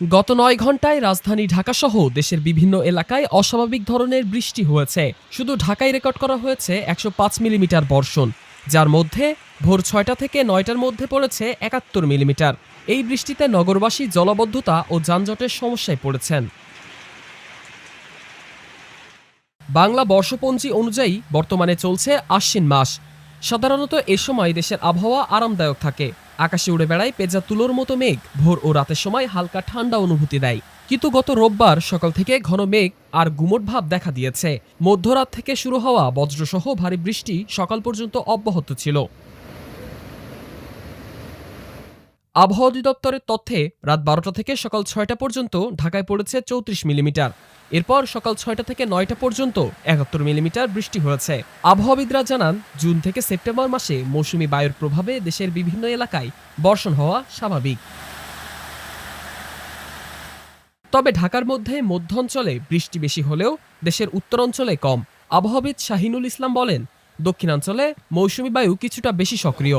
গত নয় ঘন্টায় রাজধানী ঢাকাসহ দেশের বিভিন্ন এলাকায় অস্বাভাবিক ধরনের বৃষ্টি হয়েছে। শুধু ঢাকায় রেকর্ড করা হয়েছে একশো পাঁচ মিলিমিটার বর্ষণ, যার মধ্যে ভোর ছয়টা থেকে নয়টার মধ্যে পড়েছে একাত্তর মিলিমিটার। এই বৃষ্টিতে নগরবাসী জলবদ্ধতা ও যানজটের সমস্যায় পড়েছেন। বাংলা বর্ষপঞ্জি অনুযায়ী বর্তমানে চলছে আশ্বিন মাস। সাধারণত এ সময় দেশের আবহাওয়া আরামদায়ক থাকে। আকাশে উড়ে বেড়ায় পেজা তুলোর মতো মেঘ। ভোর ও রাতের সময় হালকা ঠান্ডা অনুভূতি দেয়। কিন্তু গত রোববার সকাল থেকে ঘন মেঘ আর গুমট ভাব দেখা দিয়েছে। মধ্যরাত থেকে শুরু হওয়া বজ্রসহ ভারী বৃষ্টি সকাল পর্যন্ত অব্যাহত ছিল। আবহাওয়া অধিদপ্তরের তথ্যে রাত বারোটা থেকে সকাল ছয়টা পর্যন্ত ঢাকায় পড়েছে চৌত্রিশ মিলিমিটার। এরপর সকাল ছয়টা থেকে নয়টা পর্যন্ত একাত্তর মিলিমিটার বৃষ্টি হয়েছে। আবহাওয়াবিদরা জানান, জুন থেকে সেপ্টেম্বর মাসে মৌসুমি বায়ুর প্রভাবে দেশের বিভিন্ন এলাকায় বর্ষণ হওয়া স্বাভাবিক। তবে ঢাকার মধ্যে মধ্য অঞ্চলে বৃষ্টি বেশি হলেও দেশের উত্তরাঞ্চলে কম। আবহাওয়াবিদ শাহিনুল ইসলাম বলেন, দক্ষিণাঞ্চলে মৌসুমি বায়ু কিছুটা বেশি সক্রিয়।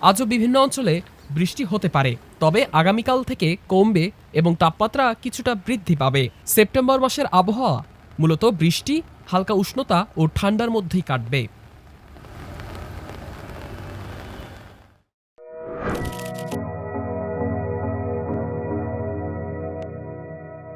আজও বিভিন্ন অঞ্চলে বৃষ্টি হতে পারে, তবে আগামীকাল থেকে কমবে এবং তাপমাত্রা কিছুটা বৃদ্ধি পাবে। সেপ্টেম্বর মাসের আবহাওয়া, মূলত বৃষ্টি, হালকা উষ্ণতা ও ঠান্ডার মধ্যেই কাটবে।